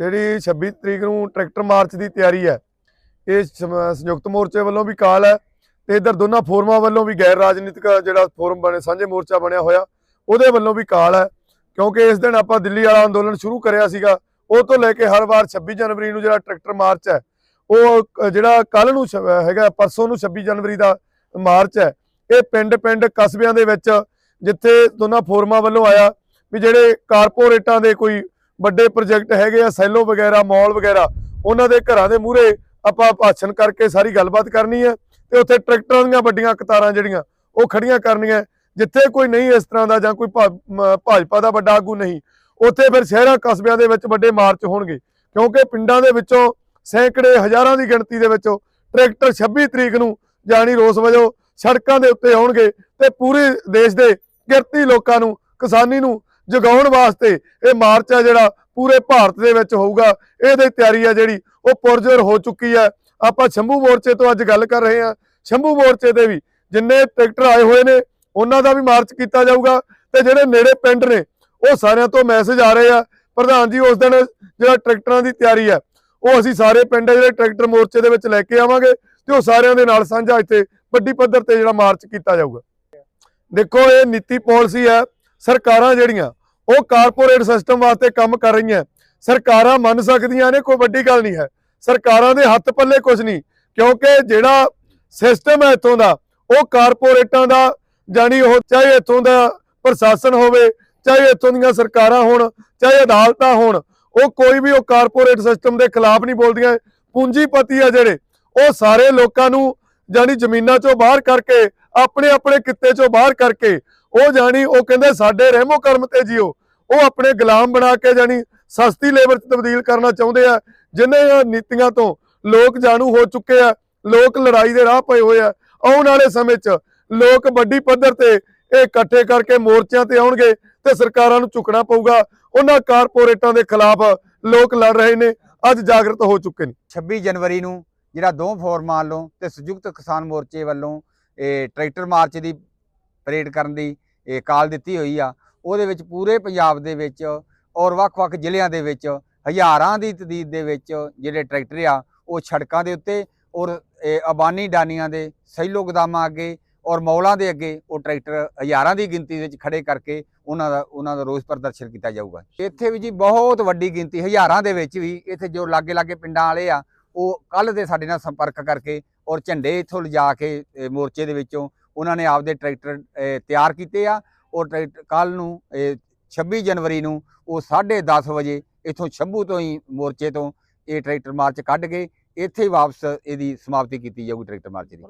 ਜਿਹੜੀ 26 ਤਰੀਕ ਨੂੰ ਟਰੈਕਟਰ ਮਾਰਚ ਦੀ ਤਿਆਰੀ ਹੈ, ਇਹ ਸਮ- ਸੰਯੁਕਤ ਮੋਰਚੇ ਵੱਲੋਂ ਵੀ ਕਾਲ ਹੈ ਤੇ ਇਧਰ ਦੋਨਾਂ ਫੋਰਮਾਂ ਵੱਲੋਂ ਵੀ ਗੈਰ ਰਾਜਨੀਤਿਕ ਜਿਹੜਾ ਫੋਰਮ ਬਣੇ, ਸਾਂਝੇ ਮੋਰਚਾ ਬਣਿਆ ਹੋਇਆ, ਉਹਦੇ ਵੱਲੋਂ ਵੀ ਕਾਲ ਹੈ, ਕਿਉਂਕਿ ਇਸ ਦਿਨ ਆਪਾਂ ਦਿੱਲੀ ਵਾਲਾ ਅੰਦੋਲਨ ਸ਼ੁਰੂ ਕਰਿਆ ਸੀਗਾ, ਉਹ ਤੋਂ ਲੈ ਕੇ ਹਰ ਵਾਰ 26 ਜਨਵਰੀ ਨੂੰ ਜਿਹੜਾ ਟਰੈਕਟਰ ਮਾਰਚ ਹੈ, ਉਹ ਜਿਹੜਾ ਕੱਲ ਨੂੰ ਛ- ਹੈਗਾ, ਪਰਸੋਂ ਨੂੰ 26 ਜਨਵਰੀ ਦਾ ਮਾਰਚ ਹੈ, ਇਹ ਪਿੰਡ ਪਿੰਡ ਕਸਬਿਆਂ ਦੇ ਵਿੱਚ ਜਿੱਥੇ ਦੋਨਾਂ ਫੋਰਮਾਂ ਵੱਲੋਂ ਆਇਆ ਵੀ ਜਿਹੜੇ ਕਾਰਪੋਰੇਟਾਂ ਦੇ ਕੋਈ ਵੱਡੇ ਪ੍ਰੋਜੈਕਟ ਹੈਗੇ ਆ, ਸੈਲੋ ਵਗੈਰਾ, ਮਾਲ ਵਗੈਰਾ, ਉਹਨਾਂ ਦੇ ਘਰਾਂ ਦੇ ਮੂਹਰੇ ਆਪਾਂ ਭਾਸ਼ਣ ਕਰਕੇ ਸਾਰੀ ਗੱਲਬਾਤ ਕਰਨੀ ਹੈ ਤੇ ਉੱਥੇ ਟਰੈਕਟਰਾਂ ਦੀਆਂ ਵੱਡੀਆਂ ਕਤਾਰਾਂ ਜਿਹੜੀਆਂ, ਉਹ ਖੜੀਆਂ ਕਰਨੀਆਂ ਜਿੱਥੇ ਕੋਈ ਨਹੀਂ ਇਸ ਤਰ੍ਹਾਂ ਦਾ ਜਾਂ ਕੋਈ ਭਾ- ਭਾਜਪਾ ਦਾ ਵੱਡਾ ਆਗੂ ਨਹੀਂ, ਉੱਥੇ ਫਿਰ ਸ਼ਹਿਰਾਂ ਕਸਬਿਆਂ ਦੇ ਵਿੱਚ ਵੱਡੇ ਮਾਰਚ ਹੋਣਗੇ। ਕਿਉਂਕਿ ਪਿੰਡਾਂ ਦੇ ਵਿੱਚੋਂ ਸੈਂਕੜੇ ਹਜ਼ਾਰਾਂ ਦੀ ਗਿਣਤੀ ਦੇ ਵਿੱਚੋਂ ਟਰੈਕਟਰ 26 ਤਰੀਕ ਨੂੰ ਜਾਣੀ ਰੋਸ ਵਜੋਂ ਸੜਕਾਂ ਦੇ ਉੱਤੇ ਆਉਣਗੇ ਤੇ ਪੂਰੇ ਦੇਸ਼ ਦੇ ਕਿਰਤੀ ਲੋਕਾਂ ਨੂੰ, ਕਿਸਾਨੀ ਨੂੰ ਜਗਾਉਣ ਵਾਸਤੇ। ਇਹ ਮਾਰਚ ਹੈ ਜਿਹੜਾ ਪੂਰੇ ਭਾਰਤ ਦੇ ਵਿੱਚ ਹੋਊਗਾ। ਇਹਦੇ ਤਿਆਰੀ ਹੈ ਜਿਹੜੀ, ਉਹ ਪੁਰਜੋਰ ਹੋ ਚੁੱਕੀ ਹੈ ਆਪਾਂ ਸ਼ੰਭੂ ਮੋਰਚੇ ਤੋਂ ਅੱਜ ਗੱਲ ਕਰ ਰਹੇ ਹਾਂ ਸ਼ੰਭੂ ਮੋਰਚੇ ਤੇ ਵੀ ਜਿੰਨੇ ਟਰੈਕਟਰ ਆਏ ਹੋਏ ਨੇ, ਉਹਨਾਂ ਦਾ ਵੀ ਮਾਰਚ ਕੀਤਾ ਜਾਊਗਾ। ਤੇ ਜਿਹੜੇ ਨੇੜੇ ਪਿੰਡ ਨੇ, ਉਹ ਸਾਰਿਆਂ ਤੋਂ ਮੈਸੇਜ ਆ ਰਹੇ ਆ। ਪ੍ਰਧਾਨ ਜੀ, ਉਸ ਦਿਨ ਜਿਹੜਾ ਟਰੈਕਟਰਾਂ ਦੀ ਤਿਆਰੀ ਹੈ ਉਹ ਅਸੀਂ ਸਾਰੇ ਪਿੰਡ ਜਿਹੜੇ ਟਰੈਕਟਰ ਮੋਰਚੇ ਦੇ ਵਿੱਚ ਲੈ ਕੇ ਆਵਾਂਗੇ ਤੇ ਉਹ ਸਾਰਿਆਂ ਦੇ ਨਾਲ ਸਾਂਝਾ ਇੱਥੇ ਵੱਡੀ ਪੱਧਰ ਤੇ ਜਿਹੜਾ ਮਾਰਚ ਕੀਤਾ ਜਾਊਗਾ। ਦੇਖੋ, ਇਹ ਨੀਤੀ ਪਾਲਿਸੀ ਹੈ ਸਰਕਾਰਾਂ ਜਿਹੜੀਆਂ ਉਹ ਕਾਰਪੋਰੇਟ ਸਿਸਟਮ ਵਾਸਤੇ ਕੰਮ ਕਰ ਰਹੀਆਂ। ਸਰਕਾਰਾਂ ਮੰਨ ਸਕਦੀਆਂ ਨੇ, ਕੋਈ ਵੱਡੀ ਗੱਲ ਨਹੀਂ ਹੈ। ਸਰਕਾਰਾਂ ਦੇ ਹੱਥ ਪੱਲੇ ਕੁਝ ਨਹੀਂ, ਕਿਉਂਕਿ ਜਿਹੜਾ ਸਿਸਟਮ ਹੈ ਇੱਥੋਂ ਦਾ, ਉਹ ਕਾਰਪੋਰੇਟਾਂ ਦਾ ਜਾਨੀ ਉਹ ਚਾਹੇ ਇੱਥੋਂ ਦਾ ਪ੍ਰਸ਼ਾਸਨ ਹੋਵੇ, ਚਾਹੇ ਇੱਥੋਂ ਦੀਆਂ ਸਰਕਾਰਾਂ ਹੋਣ, ਚਾਹੇ ਅਦਾਲਤਾਂ ਹੋਣ, ਉਹ ਕੋਈ ਵੀ ਉਹ ਕਾਰਪੋਰੇਟ ਸਿਸਟਮ ਦੇ ਖਿਲਾਫ ਨਹੀਂ ਬੋਲਦੀਆਂ। ਪੂੰਜੀਪਤੀ ਆ ਜਿਹੜੇ, ਉਹ ਸਾਰੇ ਲੋਕਾਂ ਨੂੰ ਜਾਨੀ ਜ਼ਮੀਨਾਂ ਚੋਂ ਬਾਹਰ ਕਰਕੇ ਆਪਣੇ ਆਪਣੇ ਕਿੱਤੇ ਚੋਂ ਬਾਹਰ ਕਰਕੇ ਉਹ ਜਾਣੀ, ਉਹ ਕਹਿੰਦੇ ਸਾਡੇ ਰਹਿਮੋ ਕਰਮ ਤੇ ਜਿਓ। ਉਹ ਆਪਣੇ ਗੁਲਾਮ ਬਣਾ ਕੇ ਜਾਣੀ, ਸਸਤੀ ਲੇਬਰ 'ਚ ਤਬਦੀਲ ਕਰਨਾ ਚਾਹੁੰਦੇ ਆ। ਜਿਨ੍ਹਾਂ ਨੀਤੀਆਂ ਤੋਂ ਲੋਕ ਜਾਣੂ ਹੋ ਚੁੱਕੇ ਆ, ਲੋਕ ਲੜਾਈ ਦੇ ਰਾਹ ਪਏ ਹੋਏ ਆ। ਆਉਣ ਵਾਲੇ ਸਮੇਂ 'ਚ ਲੋਕ ਵੱਡੀ ਪੱਧਰ ਤੇ ਇਹ ਇਕੱਠੇ ਕਰਕੇ ਮੋਰਚਿਆਂ ਤੇ ਆਉਣਗੇ ਤੇ ਸਰਕਾਰਾਂ ਨੂੰ ਝੁਕਣਾ ਪਊਗਾ। ਉਹਨਾਂ ਕਾਰਪੋਰੇਟਾਂ ਦੇ ਖਿਲਾਫ ਲੋਕ ਲੜ ਰਹੇ ਨੇ, ਅੱਜ ਜਾਗਰਤ ਹੋ ਚੁੱਕੇ ਨੇ। 26 ਜਨਵਰੀ ਨੂੰ ਜਿਹੜਾ ਦੋ ਫੋਰਮਾਂ ਵੱਲੋਂ ਤੇ ਸੰਯੁਕਤ ਕਿਸਾਨ ਮੋਰਚੇ ਵੱਲੋਂ ਇਹ ਟਰੈਕਟਰ ਮਾਰਚ ਦੀ ਪਰੇਡ ਕਰਨ ਦੀ ਇਹ ਕਾਲ ਦਿੱਤੀ ਹੋਈ ਆ, ਉਹਦੇ ਵਿੱਚ ਪੂਰੇ ਪੰਜਾਬ ਦੇ ਵਿੱਚ ਔਰ ਵੱਖ-ਵੱਖ ਜ਼ਿਲ੍ਹਿਆਂ ਦੇ ਵਿੱਚ ਹਜ਼ਾਰਾਂ ਦੀ ਤਦੀਦ ਦੇ ਵਿੱਚ ਜਿਹੜੇ ਟਰੈਕਟਰ ਆ, ਉਹ ਸੜਕਾਂ ਦੇ ਉੱਤੇ ਔਰ ਇਹ ਅਬਾਨੀ ਡਾਨੀਆਂ ਦੇ ਸੈਲੋ ਗੋਦਾਮਾਂ ਅੱਗੇ ਔਰ ਮੌਲਾਂ ਦੇ ਅੱਗੇ ਉਹ ਟਰੈਕਟਰ ਹਜ਼ਾਰਾਂ ਦੀ ਗਿਣਤੀ ਵਿੱਚ ਖੜੇ ਕਰਕੇ ਉਹਨਾਂ ਦਾ ਉਹਨਾਂ ਦਾ ਰੋਸ ਪ੍ਰਦਰਸ਼ਨ ਕੀਤਾ ਜਾਊਗਾ। ਇੱਥੇ ਵੀ ਜੀ ਬਹੁਤ ਵੱਡੀ ਗਿਣਤੀ, ਹਜ਼ਾਰਾਂ ਦੇ ਵਿੱਚ ਵੀ ਇੱਥੇ ਜੋ ਲਾਗੇ-ਲਾਗੇ ਪਿੰਡਾਂ ਵਾਲੇ ਆ, ਉਹ ਕੱਲ ਦੇ ਸਾਡੇ ਨਾਲ ਸੰਪਰਕ ਕਰਕੇ ਔਰ ਝੰਡੇ ਇੱਥੋਂ ਲਿਜਾ ਕੇ ਮੋਰਚੇ ਦੇ ਵਿੱਚੋਂ ਉਹਨਾਂ ਨੇ ਆਪਦੇ ਟਰੈਕਟਰ ਤਿਆਰ ਕੀਤੇ ਆ। ਉਹ ਟਰੈਕਟਰ ਕੱਲ ਨੂੰ ਇਹ 26 ਜਨਵਰੀ ਨੂੰ ਉਹ 10:30 ਵਜੇ ਇੱਥੋਂ ਸ਼ੰਭੂ ਤੋਂ ਹੀ ਮੋਰਚੇ ਤੋਂ ਇਹ ਟਰੈਕਟਰ ਮਾਰਚ ਕੱਢ ਕੇ ਇੱਥੇ ਹੀ ਵਾਪਸ ਇਹਦੀ ਸਮਾਪਤੀ ਕੀਤੀ ਜਾਊਗੀ ਟਰੈਕਟਰ ਮਾਰਚ ਦੀ।